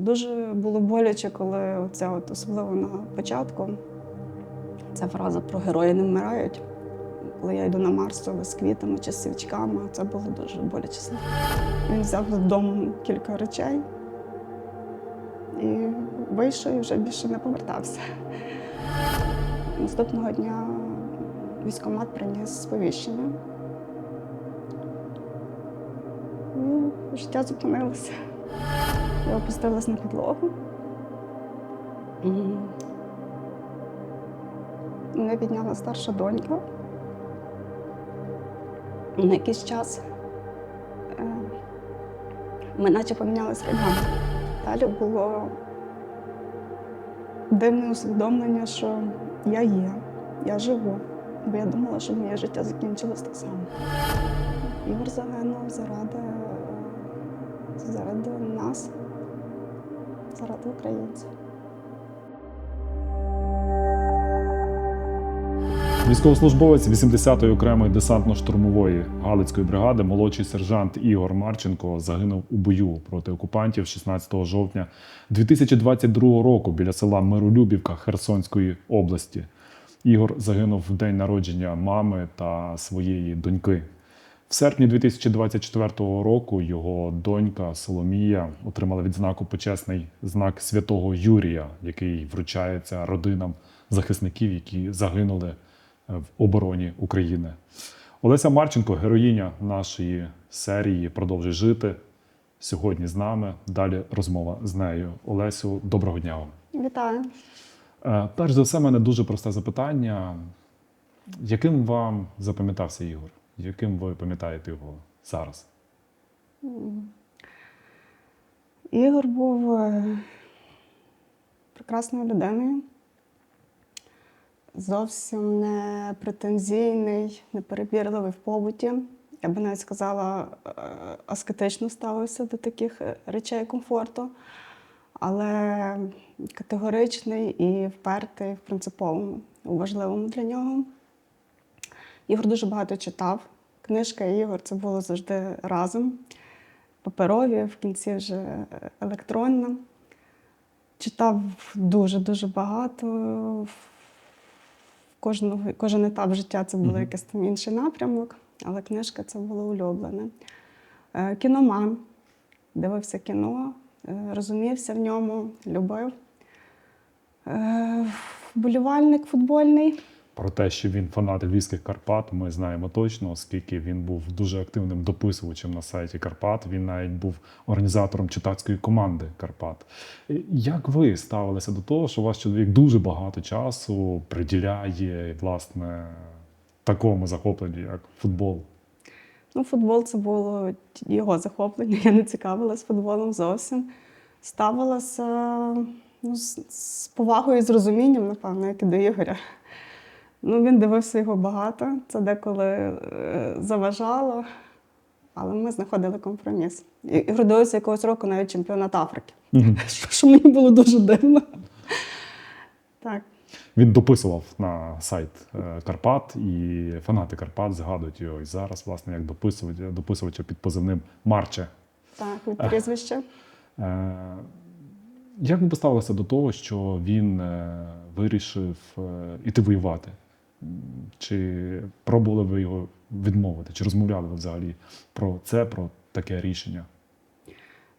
Дуже було боляче, коли оце от, особливо на початку, ця фраза про герої не вмирають. Коли я йду на Марсове з квітами чи з свічками, це було дуже боляче. Він взяв додому кілька речей і вийшов і вже більше не повертався. Наступного дня військкомат приніс сповіщення. І життя зупинилося. Я опустилась на підлогу. М. Мене підняла старша донька. На якийсь час е, ми наче помінялися ролями. Далі було дивне усвідомлення, що я є, я живу. Бо я думала, що моє життя закінчилось так само. Ігор загинув заради, заради нас, заради українців. Військовослужбовець 80-ї окремої десантно-штурмової Галицької бригади, молодший сержант Ігор Марченко загинув у бою проти окупантів 16 жовтня 2022 року біля села Миролюбівка Херсонської області. Ігор загинув в день народження мами та своєї доньки. В серпні 2024 року його донька Соломія отримала відзнаку почесний знак святого Юрія, який вручається родинам захисників, які загинули е, в обороні України. Олеся Марченко, героїня нашої серії, продовжує жити сьогодні з нами. Далі розмова з нею. Олесю, доброго дня вам. Вітаю. Е, Перш за все, мене дуже просте запитання. Яким вам запам'ятався Ігор? Яким ви пам'ятаєте його зараз? Ігор був е, прекрасною людиною. Зовсім не претензійний, неперебірливий в побуті. Я би навіть сказала, е, аскетично ставився до таких е, речей комфорту, але категоричний і впертий в принциповому, важливому для нього. Ігор дуже багато читав. Книжка і Ігор це було завжди разом. Паперові, в кінці вже електронна. Читав дуже-дуже багато. Кожного, кожен етап життя це Мгм. якийсь там інший напрямок, але книжка це було улюблене. Е, Кіноман. Дивився кіно, е, розумівся в ньому, любив. Е, Вболівальник футбольний. Про те, що він фанат львівських Карпат, ми знаємо точно, оскільки він був дуже активним дописувачем на сайті Карпат. Він навіть був організатором читацької команди Карпат. Е, Як ви ставилися до того, що ваш чоловік дуже багато часу приділяє власне такому захопленню, як футбол? Ну, футбол це було його захоплення. Я не цікавилась футболом зовсім. Ставилася ну, з, повагою і з розумінням, напевно, як і до Ігоря. Ну, він дивився його багато, це деколи е, заважало, але ми знаходили компроміс. І, родилося якогось року навіть чемпіонат Африки, що, що мені було дуже дивно. Так. Він дописував на сайт е, Карпат, і фанати Карпат згадують його і зараз, власне, як дописувача, дописувача під позивним Марче. Так, від прізвища. Е, Як ви поставилися до того, що він е, вирішив іти воювати? Чи пробували ви його відмовити? Чи розмовляли ви взагалі про це, про таке рішення?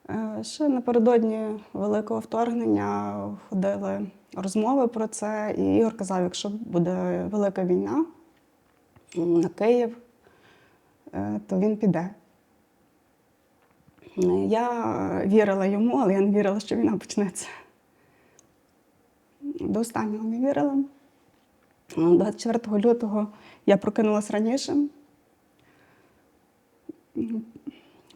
Е, Ще напередодні великого вторгнення ходили розмови про це, і Ігор казав, якщо буде велика війна на Київ, е, то він піде. Я вірила йому, але я не вірила, що війна почнеться. До останнього не вірила. Е, 24 лютого я прокинулась раніше.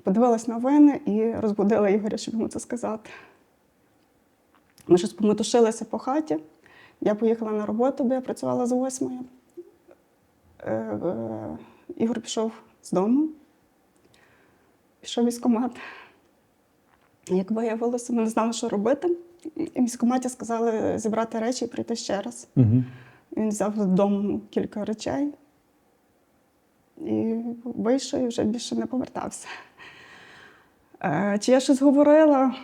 Подивилась новини і розбудила Ігоря, щоб йому це сказати. Ми щось пометушилися по хаті. Я поїхала на роботу, бо я працювала з восьмої. Е, е, Ігор пішов з дому, пішов в військкомат. Як виявилося, ми не знали, що робити. І в військкоматі сказали зібрати речі і прийти ще раз. Угу. Він взяв додому кілька речей і вийшов і вже більше не повертався. Е, Чи я щось говорила?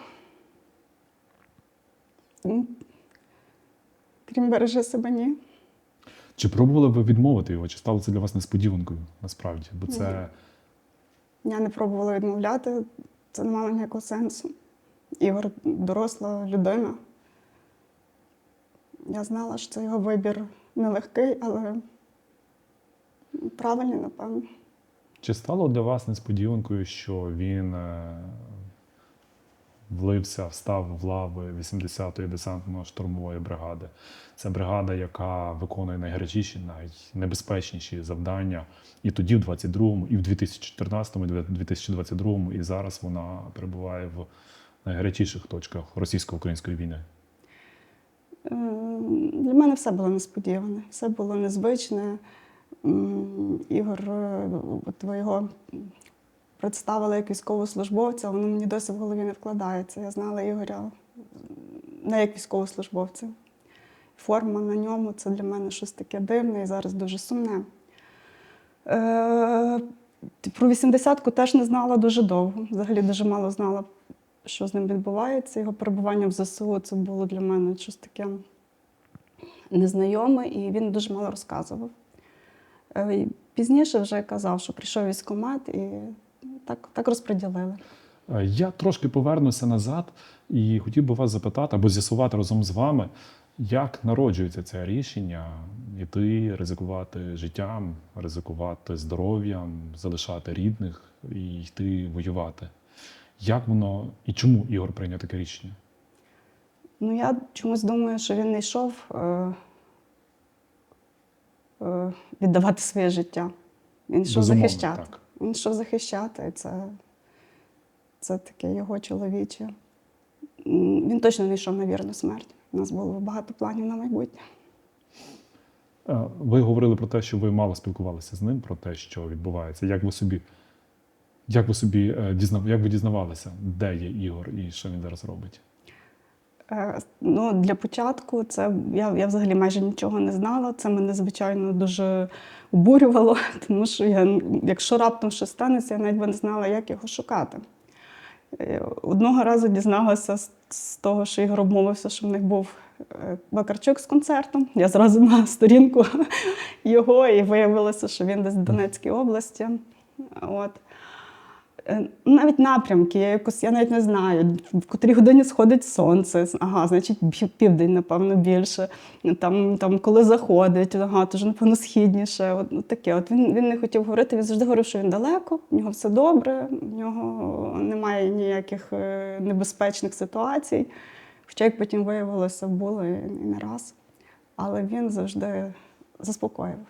Крім бережи себе, ні. Чи пробували ви відмовити його? Чи стало це для вас несподіванкою насправді? Бо це Я не пробувала відмовляти, це не мало ніякого сенсу. Ігор доросла людина. Я знала, що це його вибір нелегкий, але правильний, напевно. Чи стало для вас несподіванкою, що він е, влився, встав в лави 80-ї десантно-штурмової бригади? Це бригада, яка виконує найгарячіші, найнебезпечніші завдання і тоді, в 22-му, і в 2014-му, і в 2022-му, і зараз вона перебуває в найгарячіших точках російсько-української війни. Е, Для мене все було несподіване, все було незвичне. Ігор, е, от представили як військовослужбовця, воно мені досі в голові не вкладається. Я знала Ігоря не як військовослужбовця. Форма на ньому це для мене щось таке дивне і зараз дуже сумне. Е, Про 80-ку теж не знала дуже довго. Взагалі дуже мало знала, що з ним відбувається. Його перебування в ЗСУ це було для мене щось таке незнайоме, і він дуже мало розказував. Е, Пізніше вже казав, що прийшов військкомат і так, так розподілили. Е, Я трошки повернуся назад і хотів би вас запитати або з'ясувати разом з вами, як народжується це рішення йти, ризикувати життям, ризикувати здоров'ям, залишати рідних і йти воювати. Як воно і чому Ігор прийняв таке рішення? Ну, я чомусь думаю, що він не йшов е, е, віддавати своє життя. Він йшов Безумовно, захищати. так. Він йшов захищати, це, це таке його чоловіче. Він точно не йшов на вірну смерть. У нас було багато планів на майбутнє. Е, Ви говорили про те, що ви мало спілкувалися з ним, про те, що відбувається. Як ви собі, як ви собі е, дізнав, як ви дізнавалися, де є Ігор і що він зараз робить? Е, Ну, для початку це я, я взагалі майже нічого не знала. Це мене, звичайно, дуже обурювало, тому що я, якщо раптом щось станеться, я навіть не знала, як його шукати. Е, Одного разу дізналася з, того, що Ігор обмовився, що в них був Вакарчук з концертом. Я зразу на сторінку його і виявилося, що він десь в Донецькій області. От. Е, Навіть напрямки, я якось я навіть не знаю, в котрій годині сходить сонце. Ага, значить, південь, напевно, більше. Там, там коли заходить, ага, то напевно, східніше. От, ну, таке. От він, він не хотів говорити, він завжди говорив, що він далеко, в нього все добре, в нього немає ніяких е, небезпечних ситуацій. Хоча, як потім виявилося, було і не раз. Але він завжди заспокоював.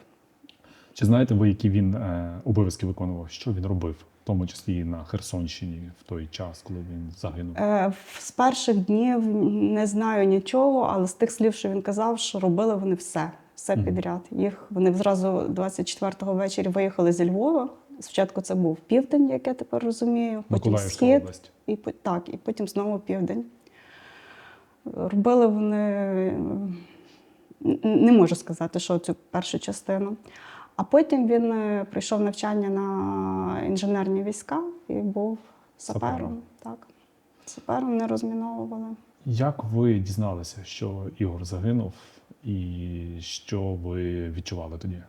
Чи знаєте ви, які він е, обов'язки виконував? Що він робив, тому числі і на Херсонщині в той час, коли він загинув? Е, З перших днів не знаю нічого, але з тих слів, що він казав, що робили вони все, все Мгм. підряд. Їх вони зразу 24-го ввечері виїхали зі Львова. Спочатку це був південь, як я тепер розумію, потім схід, область. і так, і потім знову південь. Робили вони не можу сказати, що цю першу частину. А потім він е, прийшов навчання на інженерні війська і був сапером. Сапером. Так. Сапером не розміновували. Як ви дізналися, що Ігор загинув, і що ви відчували тоді?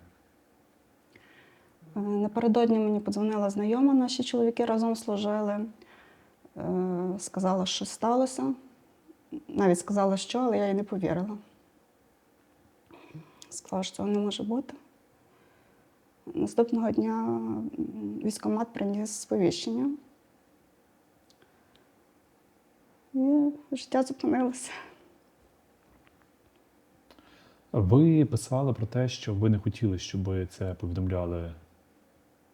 Е, Напередодні мені подзвонила знайома, наші чоловіки разом служили. Е, Сказала, що сталося. Навіть сказала, що, але я їй не повірила. Сказала, що цього не може бути. Наступного дня м, військкомат приніс сповіщення. І життя зупинилося. Ви писали про те, що ви не хотіли, щоб це повідомляли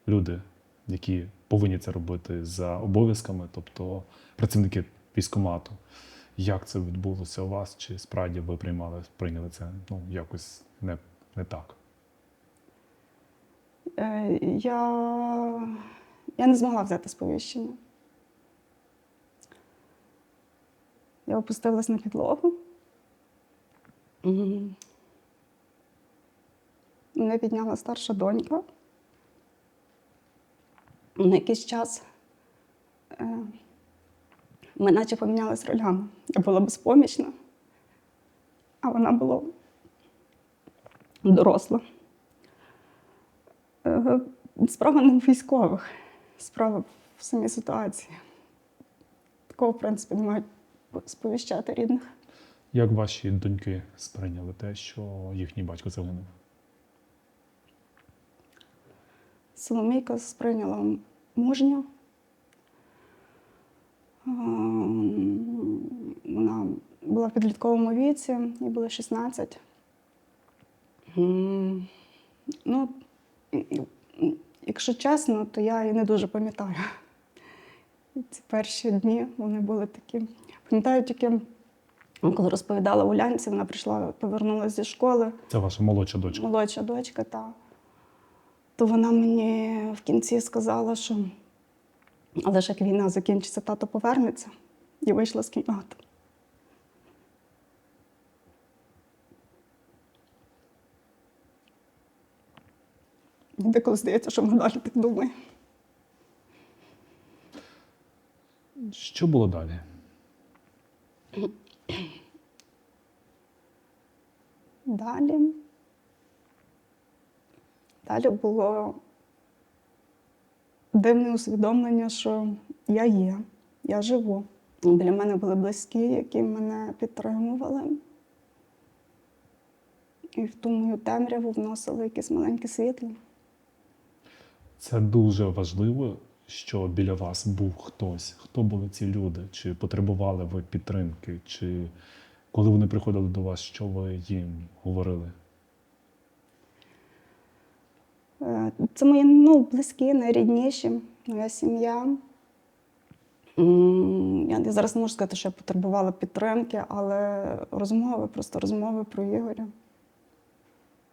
люди, які повинні це робити за обов'язками, тобто працівники військкомату. Як це відбулося у вас? Чи справді ви приймали, прийняли це ну, якось не, не так? Е, Я, я не змогла взяти сповіщення. Я опустилась на підлогу. Мене підняла старша донька. На якийсь час е, ми наче помінялись ролями. Я була безпомічна. а вона була доросла. Е, Справа не в військових, справа в самій ситуації. Такого, в принципі, не мають сповіщати рідних. Як ваші доньки сприйняли те, що їхній батько загинув? Соломійка сприйняла мужньо. Ем, Вона була в підлітковому віці, їй було 16. Ну, якщо чесно, то я її не дуже пам'ятаю. Ці перші дні вони були такі. Пам'ятаю тільки, коли розповідала Улянці, вона прийшла, повернулася зі школи. Це ваша молодша дочка. Молодша дочка, та. То вона мені в кінці сказала, що але ж як війна закінчиться, тато повернеться і вийшла з кімнати. Деколи здається, що ми далі так думаємо. Що було далі? Далі. Далі було дивне усвідомлення, що я є, я живу. Біля мене були близькі, які мене підтримували. І в ту мою темряву вносили якесь маленьке світло. Це дуже важливо, що біля вас був хтось. Хто були ці люди? Чи потребували ви підтримки? Чи коли вони приходили до вас, що ви їм говорили? Е, Це мої ну, близькі, найрідніші, моя сім'я. Я зараз не можу сказати, що я потребувала підтримки, але розмови, просто розмови про Ігоря,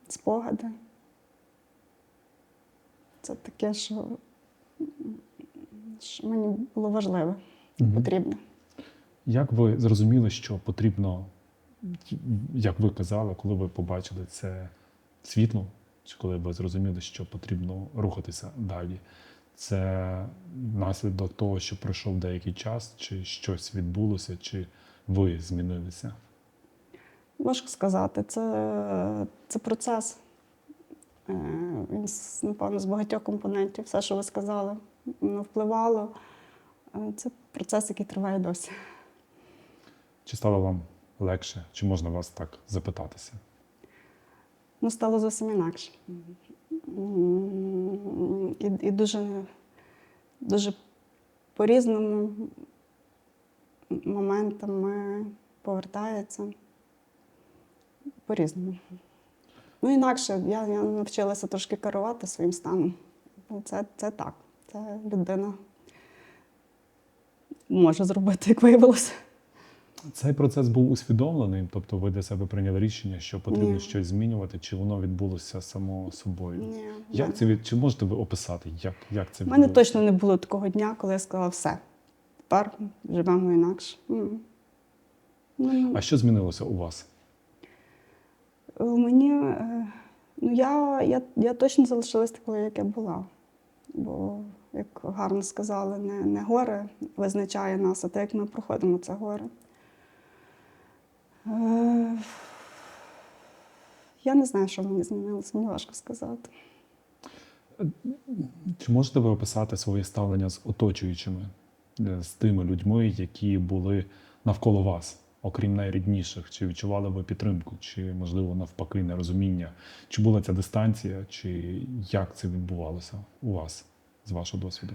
спогади. Це таке, що, що мені було важливе, Мгм. потрібне. Як ви зрозуміли, що потрібно, як ви казали, коли ви побачили це світло, чи коли ви зрозуміли, що потрібно рухатися далі? Це наслідок того, що пройшов деякий час, чи щось відбулося, чи ви змінилися? Важко сказати, це, це процес. Е, напевно, з багатьох компонентів, все, що ви сказали, впливало. Е, Це процес, який триває досі. Чи стало вам легше, чи можна вас так запитатися? Ну, стало зовсім інакше. І, і дуже, дуже по-різному моментами повертається. По-різному. Ну, інакше я, я навчилася трошки керувати своїм станом. Ну, Це, це так. Це людина може зробити, як виявилося. Цей процес був усвідомлений, тобто ви для себе прийняли рішення, що потрібно Ні. щось змінювати, чи воно відбулося само собою? Ні, Як це від чи можете ви описати? Як, як це У мене відбулося? точно не було такого дня, коли я сказала все. Тепер живемо інакше. Ну, А що змінилося у вас? Е, мені, е, ну я, я, я точно залишилась такою, як я була. Бо, як гарно сказали, не, не горе визначає нас, а те, як ми проходимо це горе. Е, я не знаю, що мені змінилося, мені важко сказати. Чи можете ви описати своє ставлення з оточуючими, з тими людьми, які були навколо вас, окрім найрідніших? Чи відчували ви підтримку, чи, можливо, навпаки, нерозуміння? Чи була ця дистанція, чи як це відбувалося у вас з вашого досвіду?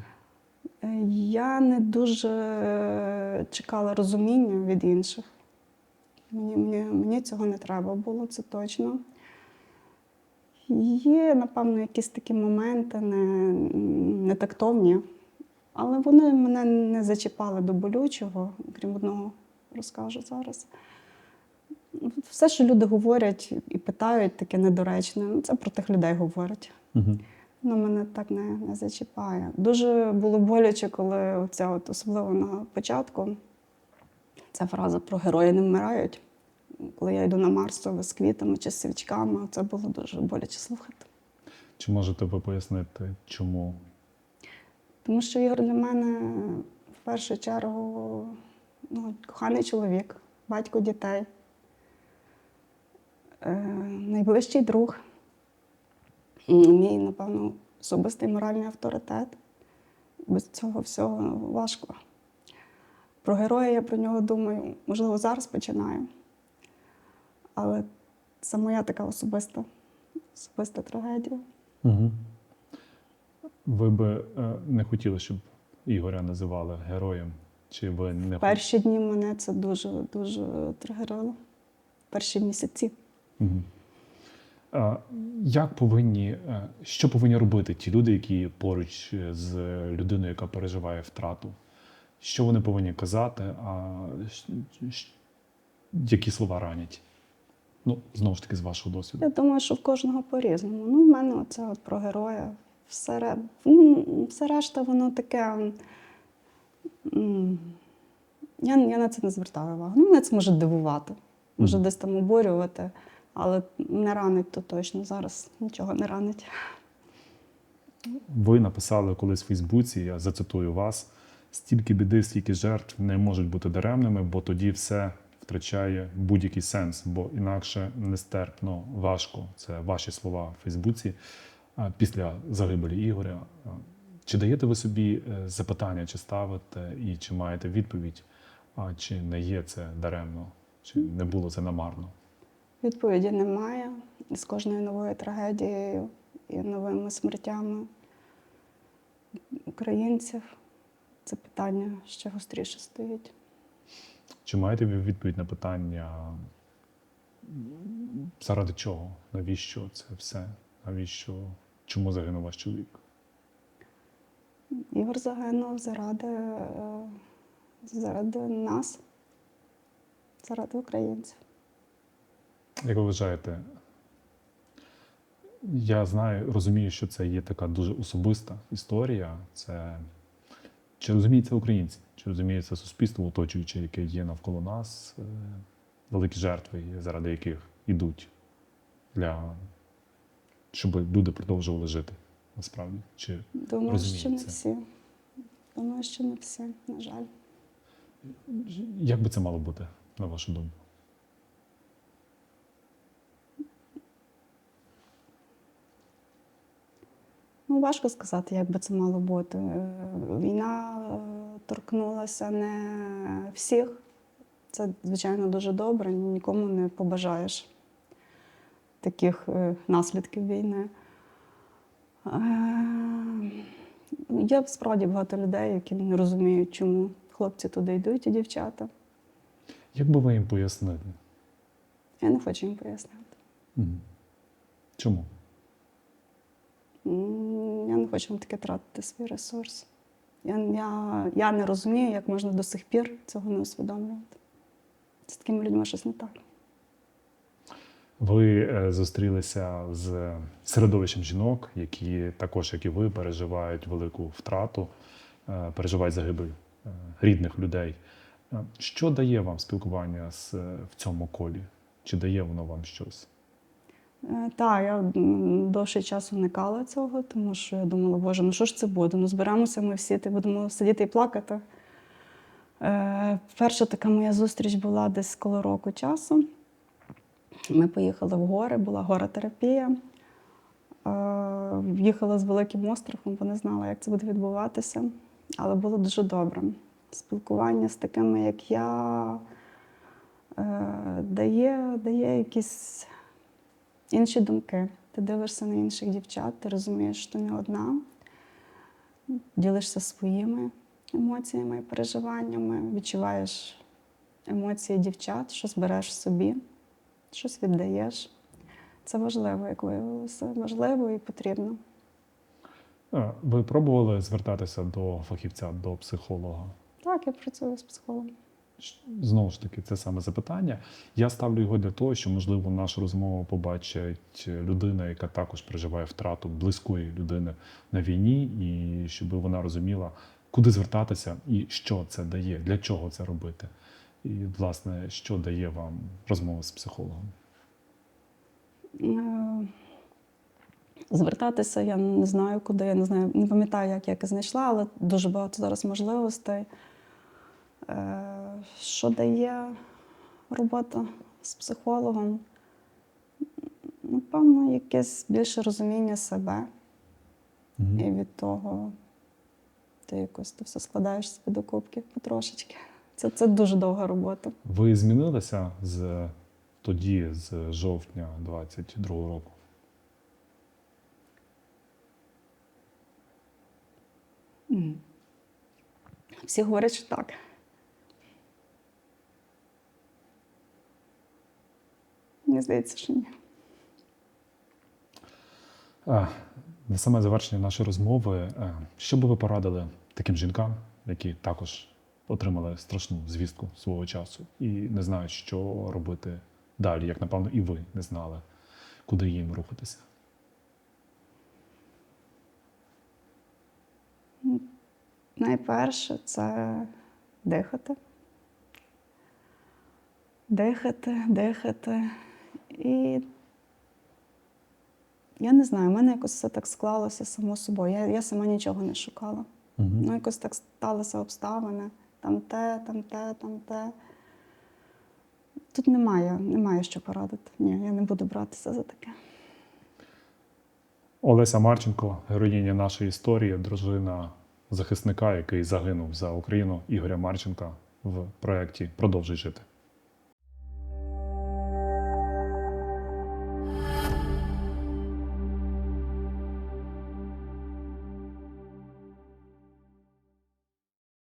Е, Я не дуже чекала розуміння від інших. Мені, мені, мені цього не треба було, це точно. Є, напевно, якісь такі моменти не, нетактовні, але вони мене не зачіпали до болючого, крім одного розкажу зараз. Все, що люди говорять і питають, таке недоречне, ну, це про тих людей говорять. Угу. Ну, мене так не, не зачіпає. Дуже було боляче, коли оця от, особливо на початку, ця фраза про герої не вмирають. Коли я йду на Марсове з квітами чи з свічками, це було дуже боляче слухати. Чи можете ви пояснити, чому? Тому що Ігор для мене в першу чергу ну, коханий чоловік, батько дітей. Е, найближчий друг, мій, напевно, особистий моральний авторитет. Без цього всього важко. Про героя я про нього думаю, можливо, зараз починаю. Але це моя така особиста, особиста трагедія. Угу. Ви би е, не хотіли, щоб Ігоря називали героєм? Чи ви не Перші дні мене це дуже дуже тригерило. Перші місяці. Угу. А, як повинні, е, що повинні робити ті люди, які поруч з людиною, яка переживає втрату? Що вони повинні казати, а які слова ранять? Ну, знову ж таки, з вашого досвіду. Я думаю, що в кожного по-різному. Ну, в мене оце от про героя. Все, ну, все решта, воно таке. Я, я на це не звертаю увагу. Ну, мене це може дивувати, може десь там обурювати, але не ранить то точно. Зараз нічого не ранить. Ви написали колись в Фейсбуці, я зацитую вас: стільки біди, стільки жертв не можуть бути даремними, бо тоді все втрачає будь-який сенс, бо інакше нестерпно важко. Це ваші слова в Фейсбуці після загибелі Ігоря. Чи даєте ви собі е, запитання, чи ставите, і чи маєте відповідь, а чи не є це даремно, чи не було це намарно? Відповіді немає. З кожною новою трагедією і новими смертями українців це питання ще гостріше стоїть. Чи маєте ви відповідь на питання, заради чого? Навіщо це все? Навіщо? Чому загинув ваш чоловік? Ігор загинув заради, е, заради нас, заради українців. Як ви вважаєте? Я знаю, розумію, що це є така дуже особиста історія. Це чи розуміють це українці, чи розуміє це суспільство оточуюче, яке є навколо нас, е, великі жертви, заради яких йдуть для щоб люди продовжували жити насправді. Чи Думаю, що не це. всі. Думаю, що не всі, на жаль. як би це мало бути, на вашу думку? Ну, важко сказати, як би це мало бути. Війна е, торкнулася не всіх. Це, звичайно, дуже добре. Нікому не побажаєш таких е, наслідків війни. Е, Є справді багато людей, які не розуміють, чому хлопці туди йдуть і дівчата. Як би ви їм пояснили? Я не хочу їм пояснити. Чому? Я не хочу на таке тратити свій ресурс. Я, я, я не розумію, як можна до сих пір цього не усвідомлювати. З такими людьми щось не так. Ви е, зустрілися з середовищем жінок, які також, як і ви, переживають велику втрату, е, переживають загибель е, рідних людей. Що дає вам спілкування з, в цьому колі? Чи дає воно вам щось? Так, я довший час уникала цього, тому що я думала, боже, ну що ж це буде? Ну зберемося ми всі, ти будемо сидіти і плакати. Перша така моя зустріч була десь коло року часу. Ми поїхали в гори, була горотерапія. Е, їхала з великим островом, бо не знала, як це буде відбуватися. Але було дуже добре. Спілкування з такими, як я, е, дає, дає якісь інші думки. Ти дивишся на інших дівчат, ти розумієш, що ти не одна, ділишся своїми емоціями і переживаннями, відчуваєш емоції дівчат, щось береш собі, щось віддаєш. Це важливо, як виявилося, важливо і потрібно. Ви пробували звертатися до фахівця, до психолога? Так, я працюю з психологом. Знову ж таки, це саме запитання. Я ставлю його для того, що, можливо, нашу розмову побачить людина, яка також переживає втрату близької людини на війні, і щоб вона розуміла, куди звертатися і що це дає, для чого це робити. І, власне, що дає вам розмова з психологом. Е, Звертатися я не знаю куди, я не знаю, не пам'ятаю, як я знайшла, але дуже багато зараз можливостей. Е, Що дає робота з психологом? Напевно, якесь більше розуміння себе, Мгм. і від того ти якось то все складаєш собі до кубки потрошечки. Це, це дуже довга робота. Ви змінилися з тоді, з жовтня 22-го року? Всі говорять, що так. Мені здається, що ні. А, на саме завершення нашої розмови, е, що би ви порадили таким жінкам, які також отримали страшну звістку свого часу і не знають, що робити далі, як напевно і ви не знали, куди їм рухатися? Найперше це дихати. Дихати, дихати. І я не знаю, в мене якось все так склалося само собою. Я, я сама нічого не шукала. Мгм. Ну, якось так сталися обставини. Там те, там те, там те. Тут немає, немає що порадити. Ні, я не буду братися за таке. Олеся Марченко, героїня нашої історії, дружина захисника, який загинув за Україну Ігоря Марченка в проєкті Продовжуй жити.